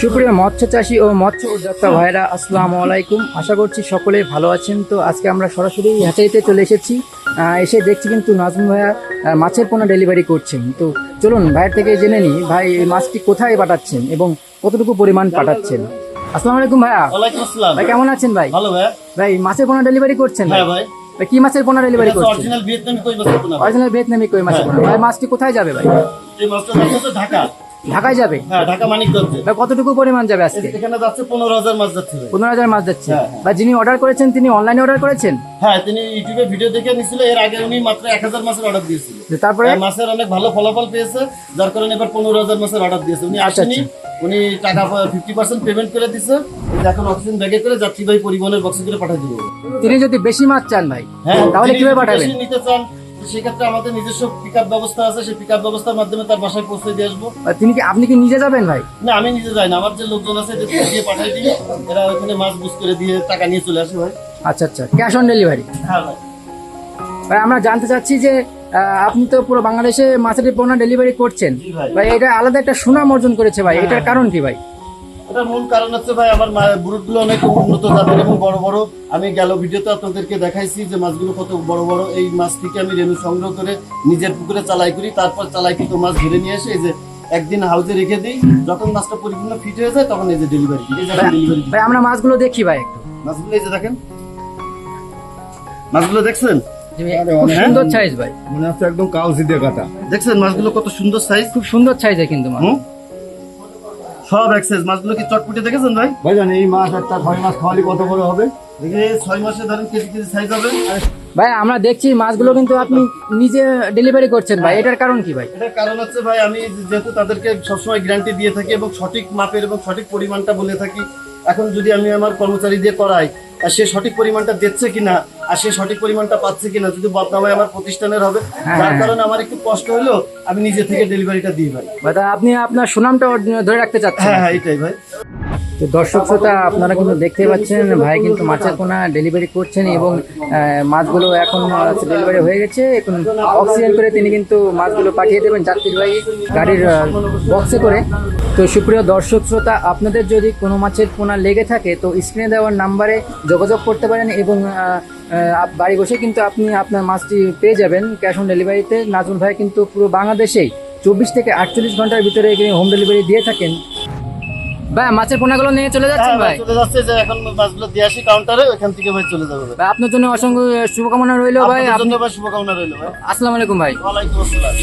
সুপ্রিয় মৎস্য চাষী ও মৎস্য উদ্যোক্তা ভাইরা আসসালামু আলাইকুম। আশা করছি সকলে ভালো আছেন। তো আজকে আমরা সরাসরি হ্যাচারিতে চলে এসেছি। এসে দেখছি কিন্তু নাজমুল ভাইয়া মাছের পোনা ডেলিভারি করছেন। তো চলুন ভাইয়ের থেকে জেনে নিই ভাই এই মাছটি কোথায় পাঠাচ্ছেন এবং কতটুকু পরিমাণ পাঠাচ্ছেন? আসসালামু আলাইকুম ভাইয়া। ভাই কেমন আছেন ভাই? ভালো ভাই ভাই মাছের পোনা ডেলিভারি করছেন ভাই? হ্যাঁ ভাই। কি মাছের পোনা ডেলিভারি করছেন? অরিজিনাল ভিয়েতনামি কই মাছ পোনা অরিজিনাল ভিয়েতনামি কই মাছের পোনা? ভাই মাছটি কোথায় যাবে ভাই? এই মাছটা ঢাকা। ঢাকায় যাবে? হ্যাঁ ঢাকা মানিকগঞ্জে। কতটুকু পরিমাণ যাবে আজকে? এখানে যাচ্ছে পনেরো হাজার মাছ যাচ্ছে পনেরো হাজার মাছ যাচ্ছে। হ্যাঁ। বা যিনি অর্ডার করেছেন তিনি অনলাইনে অর্ডার করেছেন? হ্যাঁ তিনি ইউটিউবে ভিডিও দেখে নিছিল এর আগে উনি মাত্র এক হাজার মাছের অর্ডার দিয়েছিল। তারপরে? হ্যাঁ, মাছের অনেক ভালো ফলাফল পেয়েছে যার কারণে এবার পনেরো হাজার মাছের অর্ডার দিয়েছে। উনি আচ্ছা, আসেনি উনি টাকা ফিফটি পার্সেন্ট পেমেন্ট করে দিছে এখন অক্সিজেন ব্যাগে করে যাত্রীবাহী পরিবহনের বক্সে করে পাঠিয়ে দিব। তিনি যদি বেশি মাছ চান ভাই হ্যাঁ তাহলে কীভাবে পাঠাবেন? নিতে চান সেক্ষেত্রে আমাদের নিজস্ব পিক ব্যবস্থা আছে সেই পিক ব্যবস্থার মাধ্যমে তার বাসায় পৌঁছে দিয়ে আসব। তিনি কি আপনি কি নিজে যাবেন ভাই? না আমি নিজে যাই না আমার যে লোকজন আছে দিয়ে পাঠাই দিই। এরা ওখানে মাছ বুঝ করে দিয়ে টাকা নিয়ে চলে আসে ভাই। আচ্ছা আচ্ছা ক্যাশ অন ডেলিভারি হ্যাঁ ভাই। ভাই আমরা জানতে চাচ্ছি যে আপনি তো পুরো বাংলাদেশে মাছের পণ্য ডেলিভারি করছেন। ভাই। এটা আলাদা একটা সুনাম অর্জন করেছে ভাই এটার কারণ কি ভাই? এটার মূল কারণ হচ্ছে ভাই আমার বুরুটগুলো অনেক উন্নত জাতের এবং বড় বড়। আমি গেল ভিডিওতে আপনাদেরকে দেখাইছি যে মাছগুলো কত বড় বড়। এই মাছ থেকে আমি রেণু সংগ্রহ করে নিজের পুকুরে চালাই করি। তারপর চালাই মাছ ধরে নিয়ে এসে এই যে একদিন হাউজে রেখে দিই। যখন মাছটা পরিপূর্ণ ফিট হয়ে যায় তখন এই যে ডেলিভারি এই যে ডেলিভারি ভাই আমরা মাছগুলো দেখি ভাই একটু। মাছগুলো এই যে দেখেন। মাছগুলো দেখছেন? সুন্দর সাইজ ভাই। মনে হচ্ছে একদম কাউজি দিয়ে কাটা দেখছেন মাছগুলো কত সুন্দর সাইজ খুব সুন্দর সাইজে কিন্তু মাছ। সব এক্সাইজ মাছগুলো কি চটপটে দেখেছেন ভাই? ভাই জানি এই মাছ একটা ছয় মাস খাওয়ালি কত বড় হবে? দেখে ছয় মাসে ধরেন কেজি কেজি সাইজ হবে। ভাই আমরা দেখছি মাছগুলো কিন্তু আপনি নিজে ডেলিভারি করছেন ভাই। এটার কারণ কি ভাই? এটার কারণ হচ্ছে ভাই আমি যেহেতু তাদেরকে সবসময় গ্যারান্টি দিয়ে থাকি এবং সঠিক মাপের এবং সঠিক পরিমাণটা বলে থাকি এখন যদি আমি আমার কর্মচারী দিয়ে করাই আর সে সঠিক পরিমাণটা দিচ্ছে কিনা আর সে সঠিক পরিমাণটা পাচ্ছে কিনা যদি বদনামায় আমার প্রতিষ্ঠানের হবে যার কারণে আমার একটু কষ্ট হলেও আমি নিজে থেকে ডেলিভারিটা দিই ভাই। আপনি আপনার সুনামটা ধরে রাখতে চাচ্ছেন হ্যাঁ হ্যাঁ এটাই ভাই। তো দর্শক শ্রোতা, আপনারা কিন্তু দেখতে পাচ্ছেন, ভাই কিন্তু মাছের পোনা ডেলিভারি করছেন এবং মাছগুলো এখন ডেলিভারি হয়ে গেছে। এখন অক্সিজেন করে তিনি কিন্তু মাছগুলো পাঠিয়ে দেবেন যাত্রীবাহী গাড়ির বক্সে করে। তো সুপ্রিয় দর্শক শ্রোতা, আপনাদের যদি কোনো মাছের পোনা লেগে থাকে, তো স্ক্রিনে দেওয়ার নাম্বারে যোগাযোগ করতে পারেন এবং বাড়ি বসে কিন্তু আপনি আপনার মাছটি পেয়ে যাবেন ক্যাশ অন ডেলিভারিতে নাজমুল ভাই কিন্তু পুরো বাংলাদেশেই চব্বিশ থেকে আটচল্লিশ ঘণ্টার ভিতরে এখানে হোম ডেলিভারি দিয়ে থাকেন। ভাই মাছের পোনাগুলো নিয়ে চলে যাচ্ছেন হ্যাঁ, ভাই, চলে যাচ্ছে যে এখন মাছগুলো দিয়ে আসি কাউন্টারে ওখান থেকে ভাই চলে যাবে ভাই। আপনার জন্য অসংখ্য শুভকামনা রইল ভাই। আপনার আপনি জন্য শুভকামনা রইল ভাই। আসসালামু আলাইকুম ভাই। ওয়ালাইকুম আসসালাম।